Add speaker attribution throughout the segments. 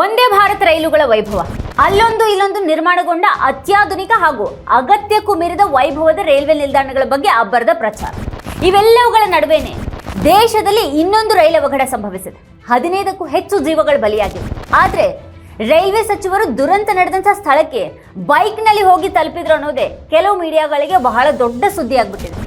Speaker 1: ಒಂದೇ ಭಾರತ್ ರೈಲುಗಳ ವೈಭವ. ಅಲ್ಲೊಂದು ಇಲ್ಲೊಂದು ನಿರ್ಮಾಣಗೊಂಡ ಅತ್ಯಾಧುನಿಕ ಹಾಗೂ ಅಗತ್ಯಕ್ಕೂ ಮೀರಿದ ವೈಭವದ ರೈಲ್ವೆ ನಿಲ್ದಾಣಗಳ ಬಗ್ಗೆ ಅಬ್ಬರದ ಪ್ರಚಾರ. ಇವೆಲ್ಲವುಗಳ ನಡುವೆನೆ ದೇಶದಲ್ಲಿ ಇನ್ನೊಂದು ರೈಲು ಅವಘಡ ಸಂಭವಿಸಿದೆ. ಹದಿನೈದಕ್ಕೂ ಹೆಚ್ಚು ಜೀವಗಳು ಬಲಿಯಾಗಿವೆ. ಆದರೆ ರೈಲ್ವೆ ಸಚಿವರು ದುರಂತ ನಡೆದಂತಹ ಸ್ಥಳಕ್ಕೆ ಬೈಕ್ನಲ್ಲಿ ಹೋಗಿ ತಲುಪಿದ್ರು ಅನ್ನೋದೇ ಕೆಲವು ಮೀಡಿಯಾಗಳಿಗೆ ಬಹಳ ದೊಡ್ಡ ಸುದ್ದಿ ಆಗ್ಬಿಟ್ಟಿದೆ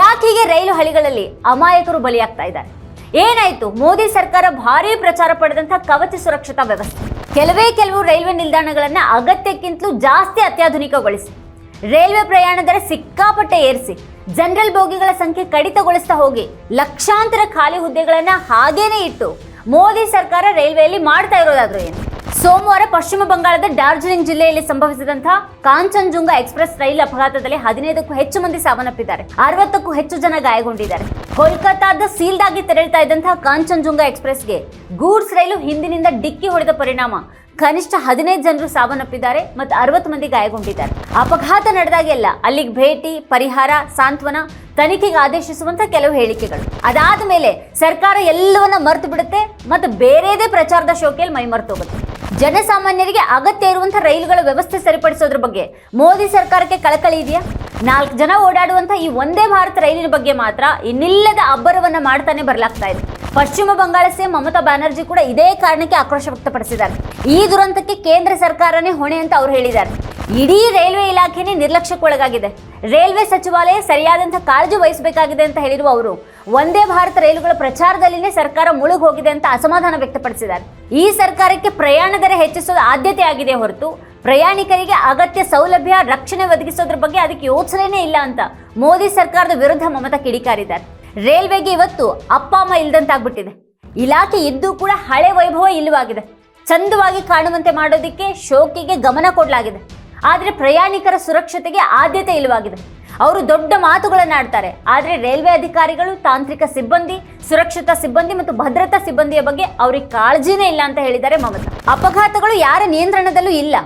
Speaker 1: ಯಾಕೀಗೆ ರೈಲು ಹಳಿಗಳಲ್ಲಿ ಅಮಾಯಕರು ಬಲಿಯಾಗ್ತಾ ಇದ್ದಾರೆ? ಏನಾಯ್ತು? ಮೋದಿ ಸರ್ಕಾರ ಭಾರಿ ಪ್ರಚಾರ ಪಡೆದಂತಹ ಕವಚ ಸುರಕ್ಷತಾ ವ್ಯವಸ್ಥೆ. ಕೆಲವೇ ಕೆಲವು ರೈಲ್ವೆ ನಿಲ್ದಾಣಗಳನ್ನ ಅಗತ್ಯಕ್ಕಿಂತಲೂ ಜಾಸ್ತಿ ಅತ್ಯಾಧುನಿಕಗೊಳಿಸಿ. ರೈಲ್ವೆ ಪ್ರಯಾಣ ದರ ಸಿಕ್ಕಾಪಟ್ಟೆ ಏರಿಸಿ, ಜನರಲ್ ಬೋಗಿಗಳ ಸಂಖ್ಯೆ ಕಡಿತಗೊಳಿಸ್ತಾ ಹೋಗಿ, ಲಕ್ಷಾಂತರ ಖಾಲಿ ಹುದ್ದೆಗಳನ್ನ ಹಾಗೇನೆ ಇಟ್ಟು ಮೋದಿ ಸರ್ಕಾರ ರೈಲ್ವೆಯಲ್ಲಿ ಮಾಡ್ತಾ ಇರೋದಾದ್ರೂ ಏನು? ಸೋಮವಾರ ಪಶ್ಚಿಮ ಬಂಗಾಳದ ಡಾರ್ಜಿಲಿಂಗ್ ಜಿಲ್ಲೆಯಲ್ಲಿ ಸಂಭವಿಸಿದಂತಹ ಕಾಂಚನ್ಜುಂಗ ಎಕ್ಸ್ಪ್ರೆಸ್ ರೈಲು ಅಪಘಾತದಲ್ಲಿ ಹದಿನೈದಕ್ಕೂ ಹೆಚ್ಚು ಮಂದಿ ಸಾವನ್ನಪ್ಪಿದ್ದಾರೆ. ಅರವತ್ತಕ್ಕೂ ಹೆಚ್ಚು ಜನ ಗಾಯಗೊಂಡಿದ್ದಾರೆ. ಕೋಲ್ಕತ್ತಾದ ಸೀಲ್ಡ್ ಆಗಿ ತೆರಳ್ತಾ ಇದ್ದಂತಹ ಕಾಂಚನ್ಜುಂಗ ಎಕ್ಸ್ಪ್ರೆಸ್ಗೆ ಗೂಡ್ಸ್ ರೈಲು ಹಿಂದಿನಿಂದ ಡಿಕ್ಕಿ ಹೊಡೆದ ಪರಿಣಾಮ. ಕನಿಷ್ಠ ಹದಿನೈದು ಜನರು ಸಾವನ್ನಪ್ಪಿದ್ದಾರೆ ಮತ್ತು ಅರವತ್ತು ಮಂದಿ ಗಾಯಗೊಂಡಿದ್ದಾರೆ. ಅಪಘಾತ ನಡೆದಾಗೆಲ್ಲ ಅಲ್ಲಿಗೆ ಭೇಟಿ, ಪರಿಹಾರ, ಸಾಂತ್ವನ, ತನಿಖೆಗೆ ಆದೇಶಿಸುವಂತ ಕೆಲವು ಹೇಳಿಕೆಗಳು. ಅದಾದ ಮೇಲೆ ಸರ್ಕಾರ ಎಲ್ಲವನ್ನ ಮರೆತು ಬಿಡುತ್ತೆ ಮತ್ತು ಬೇರೆದೇ ಪ್ರಚಾರದ ಶೋಕೆಯಲ್ಲಿ ಮೈ ಮರೆತು ಹೋಗುತ್ತೆ ಜನಸಾಮಾನ್ಯರಿಗೆ ಅಗತ್ಯ ಇರುವಂತಹ ರೈಲುಗಳ ವ್ಯವಸ್ಥೆ ಸರಿಪಡಿಸೋದ್ರ ಬಗ್ಗೆ. ಮೋದಿ ಸರ್ಕಾರಕ್ಕೆ ಕಳಕಳಿ ಇದೆಯಾ? ನಾಲ್ಕು ಜನ ಓಡಾಡುವಂಥ ಈ ಒಂದೇ ಭಾರತ ರೈಲಿನ ಬಗ್ಗೆ ಮಾತ್ರ ಇನ್ನಿಲ್ಲದ ಅಬ್ಬರವನ್ನ ಮಾಡ್ತಾನೆ ಬರಲಾಗ್ತಾ ಇದೆ. ಪಶ್ಚಿಮ ಬಂಗಾಳ ಸಿಎಂ ಮಮತಾ ಬ್ಯಾನರ್ಜಿ ಕೂಡ ಇದೇ ಕಾರಣಕ್ಕೆ ಆಕ್ರೋಶ ವ್ಯಕ್ತಪಡಿಸಿದ್ದಾರೆ. ಈ ದುರಂತಕ್ಕೆ ಕೇಂದ್ರ ಸರ್ಕಾರನೇ ಹೊಣೆ ಅಂತ ಅವ್ರು ಹೇಳಿದ್ದಾರೆ. ಇಡೀ ರೈಲ್ವೆ ಇಲಾಖೆನೇ ನಿರ್ಲಕ್ಷ್ಯಕ್ಕೊಳಗಾಗಿದೆ ರೈಲ್ವೆ ಸಚಿವಾಲಯ ಸರಿಯಾದಂಥ ಕಾಳಜಿ ವಹಿಸಬೇಕಾಗಿದೆ ಅಂತ ಹೇಳಿರುವ ಅವರು, ಒಂದೇ ಭಾರತ ರೈಲುಗಳ ಪ್ರಚಾರದಲ್ಲಿನೇ ಸರ್ಕಾರ ಮುಳುಗಿ ಹೋಗಿದೆ ಅಂತ ಅಸಮಾಧಾನ ವ್ಯಕ್ತಪಡಿಸಿದ್ದಾರೆ. ಈ ಸರ್ಕಾರಕ್ಕೆ ಪ್ರಯಾಣ ದರ ಹೆಚ್ಚಿಸೋದು ಆದ್ಯತೆ ಆಗಿದೆ ಹೊರತು, ಪ್ರಯಾಣಿಕರಿಗೆ ಅಗತ್ಯ ಸೌಲಭ್ಯ, ರಕ್ಷಣೆ ಒದಗಿಸೋದ್ರ ಬಗ್ಗೆ ಅದಕ್ಕೆ ಯೋಚನೆನೇ ಇಲ್ಲ ಅಂತ ಮೋದಿ ಸರ್ಕಾರದ ವಿರುದ್ಧ ಮಮತಾ ಕಿಡಿಕಾರಿದ್ದಾರೆ. ರೈಲ್ವೆಗೆ ಇವತ್ತು ಅಪ್ಪ, ಅಮ್ಮ ಇಲ್ದಂತಾಗ್ಬಿಟ್ಟಿದೆ. ಇಲಾಖೆ ಇದ್ದು ಕೂಡ ಹಳೆ ವೈಭವ ಇಲ್ಲವಾಗಿದೆ. ಚಂದವಾಗಿ ಕಾಣುವಂತೆ ಮಾಡೋದಕ್ಕೆ ಶೋಕಿಗೆ ಗಮನ ಕೊಡಲಾಗಿದೆ. ಆದರೆ ಪ್ರಯಾಣಿಕರ ಸುರಕ್ಷತೆಗೆ ಆದ್ಯತೆ ಇಲ್ಲವಾಗಿದೆ. ಅವರು ದೊಡ್ಡ ಮಾತುಗಳನ್ನು ಆಡ್ತಾರೆ. ಆದರೆ ರೈಲ್ವೆ ಅಧಿಕಾರಿಗಳು, ತಾಂತ್ರಿಕ ಸಿಬ್ಬಂದಿ, ಸುರಕ್ಷತಾ ಸಿಬ್ಬಂದಿ ಮತ್ತು ಭದ್ರತಾ ಸಿಬ್ಬಂದಿಯ ಬಗ್ಗೆ ಅವರಿಗೆ ಕಾಳಜಿನೇ ಇಲ್ಲ ಅಂತ ಹೇಳಿದ್ದಾರೆ ಮಮತಾ ಅಪಘಾತಗಳು ಯಾರ ನಿಯಂತ್ರಣದಲ್ಲೂ ಇಲ್ಲ.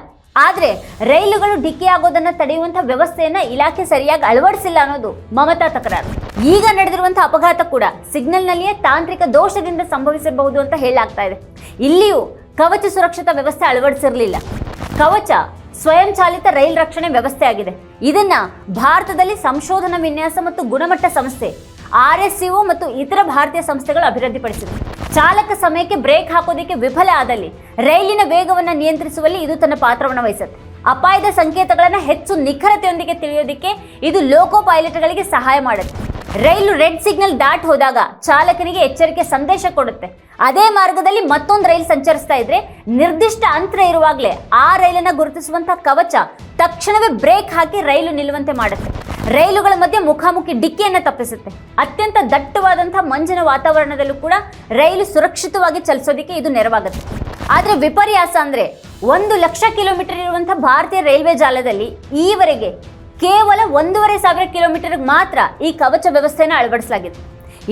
Speaker 1: ಆದರೆ ರೈಲುಗಳು ಡಿಕ್ಕಿ ಆಗೋದನ್ನ ತಡೆಯುವಂಥ ವ್ಯವಸ್ಥೆಯನ್ನು ಇಲಾಖೆ ಸರಿಯಾಗಿ ಅಳವಡಿಸಿಲ್ಲ ಅನ್ನೋದು ಮಮತಾ ತಕರಾರು. ಈಗ ನಡೆದಿರುವಂಥ ಅಪಘಾತ ಕೂಡ ಸಿಗ್ನಲ್ನಲ್ಲಿಯೇ ತಾಂತ್ರಿಕ ದೋಷದಿಂದ ಸಂಭವಿಸಬಹುದು ಅಂತ ಹೇಳಲಾಗ್ತಾ ಇದೆ. ಇಲ್ಲಿಯೂ ಕವಚ ಸುರಕ್ಷತಾ ವ್ಯವಸ್ಥೆ ಅಳವಡಿಸಿರಲಿಲ್ಲ. ಕವಚ ಸ್ವಯಂ ಚಾಲಿತ ರೈಲ್ ರಕ್ಷಣೆ ವ್ಯವಸ್ಥೆ ಆಗಿದೆ. ಇದನ್ನ ಭಾರತದಲ್ಲಿ ಸಂಶೋಧನಾ ವಿನ್ಯಾಸ ಮತ್ತು ಗುಣಮಟ್ಟ ಸಂಸ್ಥೆ ಆರ್ ಎಸ್ ಮತ್ತು ಇತರ ಭಾರತೀಯ ಸಂಸ್ಥೆಗಳು ಅಭಿವೃದ್ಧಿಪಡಿಸಿವೆ. ಚಾಲಕ ಸಮಯಕ್ಕೆ ಬ್ರೇಕ್ ಹಾಕೋದಕ್ಕೆ ವಿಫಲ ಆದಲ್ಲಿ ರೈಲಿನ ವೇಗವನ್ನು ನಿಯಂತ್ರಿಸುವಲ್ಲಿ ಇದು ತನ್ನ ಪಾತ್ರವನ್ನು ವಹಿಸುತ್ತೆ. ಅಪಾಯದ ಸಂಕೇತಗಳನ್ನು ಹೆಚ್ಚು ನಿಖರತೆಯೊಂದಿಗೆ ತಿಳಿಯೋದಕ್ಕೆ ಇದು ಲೋಕೋ ಪೈಲಟ್ಗಳಿಗೆ ಸಹಾಯ ಮಾಡುತ್ತೆ. ರೈಲು ರೆಡ್ ಸಿಗ್ನಲ್ ದಾಟ್ ಹೋದಾಗ ಚಾಲಕನಿಗೆ ಎಚ್ಚರಿಕೆ ಸಂದೇಶ ಕೊಡುತ್ತೆ. ಅದೇ ಮಾರ್ಗದಲ್ಲಿ ಮತ್ತೊಂದು ರೈಲು ಸಂಚರಿಸ್ತಾ ಇದ್ರೆ ನಿರ್ದಿಷ್ಟ ಅಂತರ ಇರುವಾಗಲೇ ಆ ರೈಲನ್ನ ಗುರುತಿಸುವಂತ ಕವಚ ತಕ್ಷಣವೇ ಬ್ರೇಕ್ ಹಾಕಿ ರೈಲು ನಿಲ್ಲುವಂತೆ ಮಾಡುತ್ತೆ. ರೈಲುಗಳ ಮಧ್ಯೆ ಮುಖಾಮುಖಿ ಡಿಕ್ಕಿಯನ್ನು ತಪ್ಪಿಸುತ್ತೆ. ಅತ್ಯಂತ ದಟ್ಟವಾದಂತಹ ಮಂಜಿನ ವಾತಾವರಣದಲ್ಲೂ ಕೂಡ ರೈಲು ಸುರಕ್ಷಿತವಾಗಿ ಚಲಿಸೋದಕ್ಕೆ ಇದು ನೆರವಾಗುತ್ತೆ. ಆದರೆ ವಿಪರ್ಯಾಸ ಅಂದ್ರೆ ಒಂದು ಲಕ್ಷ ಕಿಲೋಮೀಟರ್ ಇರುವಂತಹ ಭಾರತೀಯ ರೈಲ್ವೆ ಜಾಲದಲ್ಲಿ ಈವರೆಗೆ ಕೇವಲ ಒಂದೂವರೆ ಸಾವಿರ ಕಿಲೋಮೀಟರ್ ಮಾತ್ರ ಈ ಕವಚ ವ್ಯವಸ್ಥೆಯನ್ನು ಅಳವಡಿಸಲಾಗಿದೆ.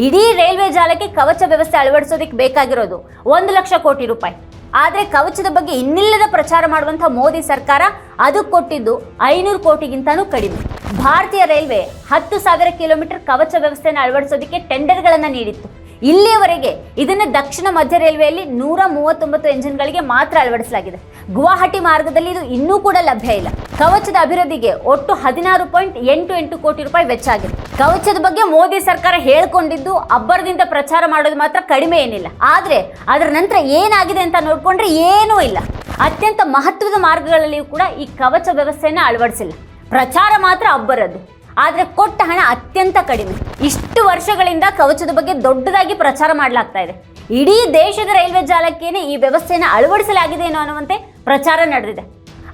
Speaker 1: ಇಡೀ ರೈಲ್ವೆ ಜಾಲಕ್ಕೆ ಕವಚ ವ್ಯವಸ್ಥೆ ಅಳವಡಿಸೋದಕ್ಕೆ ಬೇಕಾಗಿರೋದು ಒಂದು ಲಕ್ಷ ಕೋಟಿ ರೂಪಾಯಿ. ಆದರೆ ಕವಚದ ಬಗ್ಗೆ ಇನ್ನಿಲ್ಲದ ಪ್ರಚಾರ ಮಾಡುವಂಥ ಮೋದಿ ಸರ್ಕಾರ ಅದಕ್ಕೆ ಕೊಟ್ಟಿದ್ದು ಐನೂರು ಕೋಟಿಗಿಂತನೂ ಕಡಿಮೆ. ಭಾರತೀಯ ರೈಲ್ವೆ ಹತ್ತು ಸಾವಿರ ಕಿಲೋಮೀಟರ್ ಕವಚ ವ್ಯವಸ್ಥೆಯನ್ನು ಅಳವಡಿಸೋದಕ್ಕೆ ಟೆಂಡರ್ಗಳನ್ನು ನೀಡಿತ್ತು. ಇಲ್ಲಿಯವರೆಗೆ ಇದನ್ನು ದಕ್ಷಿಣ ಮಧ್ಯ ರೈಲ್ವೆಯಲ್ಲಿ ನೂರ ಮೂವತ್ತೊಂಬತ್ತು ಎಂಜಿನ್ಗಳಿಗೆ ಮಾತ್ರ ಅಳವಡಿಸಲಾಗಿದೆ. ಗುವಾಹಟಿ ಮಾರ್ಗದಲ್ಲಿ ಇದು ಇನ್ನೂ ಕೂಡ ಲಭ್ಯ ಇಲ್ಲ. ಕವಚದ ಅಭಿವೃದ್ಧಿಗೆ ಒಟ್ಟು ಹದಿನಾರು ಪಾಯಿಂಟ್ ಎಂಟು ಎಂಟು ಕೋಟಿ ರೂಪಾಯಿ ವೆಚ್ಚ ಆಗಿದೆ. ಕವಚದ ಬಗ್ಗೆ ಮೋದಿ ಸರ್ಕಾರ ಹೇಳ್ಕೊಂಡಿದ್ದು ಅಬ್ಬರದಿಂದ ಪ್ರಚಾರ ಮಾಡೋದು ಮಾತ್ರ ಕಡಿಮೆ ಏನಿಲ್ಲ. ಆದರೆ ಅದರ ನಂತರ ಏನಾಗಿದೆ ಅಂತ ನೋಡ್ಕೊಂಡ್ರೆ ಏನೂ ಇಲ್ಲ. ಅತ್ಯಂತ ಮಹತ್ವದ ಮಾರ್ಗಗಳಲ್ಲಿಯೂ ಕೂಡ ಈ ಕವಚ ವ್ಯವಸ್ಥೆಯನ್ನು ಅಳವಡಿಸಿಲ್ಲ. ಪ್ರಚಾರ ಮಾತ್ರ ಅಬ್ಬರದ್ದು. ಆದರೆ ಕೊಟ್ಟ ಹಣ ಅತ್ಯಂತ ಕಡಿಮೆ. ಇಷ್ಟು ವರ್ಷಗಳಿಂದ ಕವಚದ ಬಗ್ಗೆ ದೊಡ್ಡದಾಗಿ ಪ್ರಚಾರ ಮಾಡಲಾಗ್ತಾ ಇದೆ. ಇಡೀ ದೇಶದ ರೈಲ್ವೆ ಜಾಲಕ್ಕೇನೆ ಈ ವ್ಯವಸ್ಥೆಯನ್ನು ಅಳವಡಿಸಲಾಗಿದೆ ಏನೋ ಅನ್ನುವಂತೆ ಪ್ರಚಾರ ನಡೆದಿದೆ.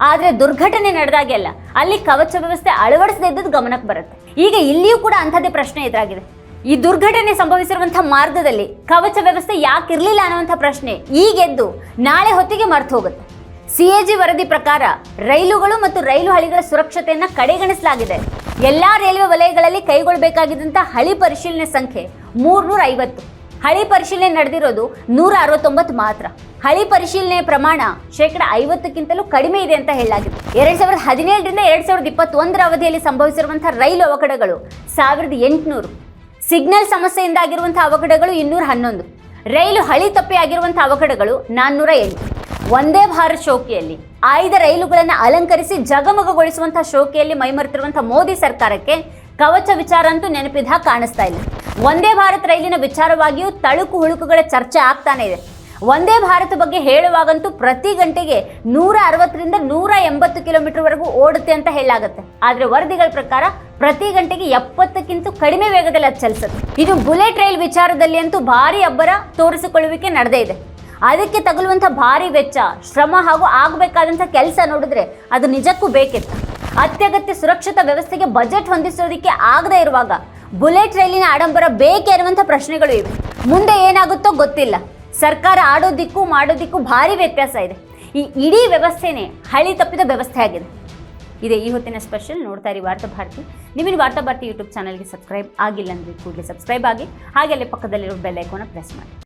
Speaker 1: ಆದರೆ ದುರ್ಘಟನೆ ನಡೆದಾಗೆಲ್ಲ ಅಲ್ಲಿ ಕವಚ ವ್ಯವಸ್ಥೆ ಅಳವಡಿಸದೇ ಇದ್ದದ್ದು ಗಮನಕ್ಕೆ ಬರುತ್ತೆ. ಈಗ ಇಲ್ಲಿಯೂ ಕೂಡ ಅಂಥದ್ದೇ ಪ್ರಶ್ನೆ ಎದುರಾಗಿದೆ. ಈ ದುರ್ಘಟನೆ ಸಂಭವಿಸಿರುವಂಥ ಮಾರ್ಗದಲ್ಲಿ ಕವಚ ವ್ಯವಸ್ಥೆ ಯಾಕೆ ಇರಲಿಲ್ಲ ಅನ್ನುವಂಥ ಪ್ರಶ್ನೆ ಈಗೆದ್ದು ನಾಳೆ ಹೊತ್ತಿಗೆ ಮರ್ತು ಹೋಗುತ್ತೆ. ಸಿಎಜಿ ವರದಿ ಪ್ರಕಾರ ರೈಲುಗಳು ಮತ್ತು ರೈಲು ಹಳಿಗಳ ಸುರಕ್ಷತೆಯನ್ನ ಕಡೆಗಣಿಸಲಾಗಿದೆ. ಎಲ್ಲಾ ರೈಲ್ವೆ ವಲಯಗಳಲ್ಲಿ ಕೈಗೊಳ್ಳಬೇಕಾಗಿದ್ದಂಥ ಹಳಿ ಪರಿಶೀಲನೆ ಸಂಖ್ಯೆ ಮೂರ್ನೂರ ಐವತ್ತು ಹಳಿ ಪರಿಶೀಲನೆ ನಡೆದಿರೋದು ನೂರ ಅರವತ್ತೊಂಬತ್ತು ಮಾತ್ರ. ಹಳಿ ಪರಿಶೀಲನೆಯ ಪ್ರಮಾಣ ಶೇಕಡ ಐವತ್ತಕ್ಕಿಂತಲೂ ಕಡಿಮೆ ಇದೆ ಅಂತ ಹೇಳಲಾಗಿದೆ. ಎರಡ್ ಸಾವಿರದ ಹದಿನೇಳರಿಂದ ಎರಡ್ ಸಾವಿರದ ಇಪ್ಪತ್ತೊಂದರ ಅವಧಿಯಲ್ಲಿ ಸಂಭವಿಸಿರುವಂತಹ ರೈಲು ಅವಘಡಗಳು ಸಾವಿರದ ಎಂಟುನೂರು. ಸಿಗ್ನಲ್ ಸಮಸ್ಯೆಯಿಂದಾಗಿರುವಂತಹ ಅವಘಡಗಳು ಇನ್ನೂರ ಹನ್ನೊಂದು. ರೈಲು ಹಳಿ ತಪ್ಪಿ ಆಗಿರುವಂತಹ ಅವಘಡಗಳು ನಾನ್ನೂರ ಎಂಟು. ಒಂದೇ ಭಾರತ್ ಶೋಕಿಯಲ್ಲಿ. ಆಯ್ದ ರೈಲುಗಳನ್ನು ಅಲಂಕರಿಸಿ ಜಗಮಗಗೊಳಿಸುವಂತಹ ಶೋಕಿಯಲ್ಲಿ ಮೈಮರೆತಿರುವಂತಹ ಮೋದಿ ಸರ್ಕಾರಕ್ಕೆ ಕವಚ ವಿಚಾರ ಅಂತೂ ನೆನಪಿದ ಕಾಣಿಸ್ತಾ ಇಲ್ಲ. ಒಂದೇ ಭಾರತ್ ರೈಲಿನ ವಿಚಾರವಾಗಿಯೂ ತಳುಕು ಹುಳುಕುಗಳ ಚರ್ಚೆ ಆಗ್ತಾನೆ ಇದೆ. ಒಂದೇ ಭಾರತ ಬಗ್ಗೆ ಹೇಳುವಾಗಂತೂ ಪ್ರತಿ ಗಂಟೆಗೆ ನೂರ ಅರವತ್ತರಿಂದ ನೂರ ಎಂಬತ್ತು ಕಿಲೋಮೀಟರ್ವರೆಗೂ ಓಡುತ್ತೆ ಅಂತ ಹೇಳಲಾಗುತ್ತೆ. ಆದರೆ ವರದಿಗಳ ಪ್ರಕಾರ ಪ್ರತಿ ಗಂಟೆಗೆ ಎಪ್ಪತ್ತಕ್ಕಿಂತ ಕಡಿಮೆ ವೇಗದಲ್ಲಿ ಅದು ಚಲಿಸುತ್ತೆ ಇದು ಬುಲೆಟ್ ರೈಲ್ ವಿಚಾರದಲ್ಲಿ ಅಂತೂ ಭಾರಿ ಅಬ್ಬರ ತೋರಿಸಿಕೊಳ್ಳುವಿಕೆ ನಡೆದೇ ಇದೆ. ಅದಕ್ಕೆ ತಗಲುವಂಥ ಭಾರಿ ವೆಚ್ಚ, ಶ್ರಮ ಹಾಗೂ ಆಗಬೇಕಾದಂಥ ಕೆಲಸ ನೋಡಿದ್ರೆ ಅದು ನಿಜಕ್ಕೂ ಬೇಕಿತ್ತು. ಅತ್ಯಗತ್ಯ ಸುರಕ್ಷತಾ ವ್ಯವಸ್ಥೆಗೆ ಬಜೆಟ್ ಹೊಂದಿಸೋದಕ್ಕೆ ಆಗದೇ ಇರುವಾಗ ಬುಲೆಟ್ ರೈಲಿನ ಆಡಂಬರ ಬೇಕೇ ಅನ್ನುವಂಥ ಪ್ರಶ್ನೆಗಳು ಇವೆ. ಮುಂದೆ ಏನಾಗುತ್ತೋ ಗೊತ್ತಿಲ್ಲ. ಸರ್ಕಾರ ಆಡೋದಿಕ್ಕೂ ಮಾಡೋದಿಕ್ಕೂ ಭಾರಿ ವ್ಯತ್ಯಾಸ ಇದೆ. ಈ ಇಡೀ ವ್ಯವಸ್ಥೆನೇ ಹಳಿ ತಪ್ಪಿದ ವ್ಯವಸ್ಥೆ ಆಗಿದೆ. ಇದೆ ಈ ಹೊತ್ತಿನ ಸ್ಪೆಷಲ್ ನೋಡ್ತಾ ಇರಿ ವಾರ್ತಾ ಭಾರತಿ. ನಿಮಗೆ ವಾರ್ತಾ ಭಾರತಿ ಯೂಟ್ಯೂಬ್ ಚಾನಲ್ಗೆ ಸಬ್ಸ್ಕ್ರೈಬ್ ಆಗಿಲ್ಲ ಅಂದರೆ ಕೂಡಲೇ ಸಬ್ಸ್ಕ್ರೈಬ್ ಆಗಿ, ಹಾಗೆ ಅಲ್ಲೇ ಪಕ್ಕದಲ್ಲಿರೋ ಬೆಲ್ ಐಕೋನ ಪ್ರೆಸ್ ಮಾಡಿ.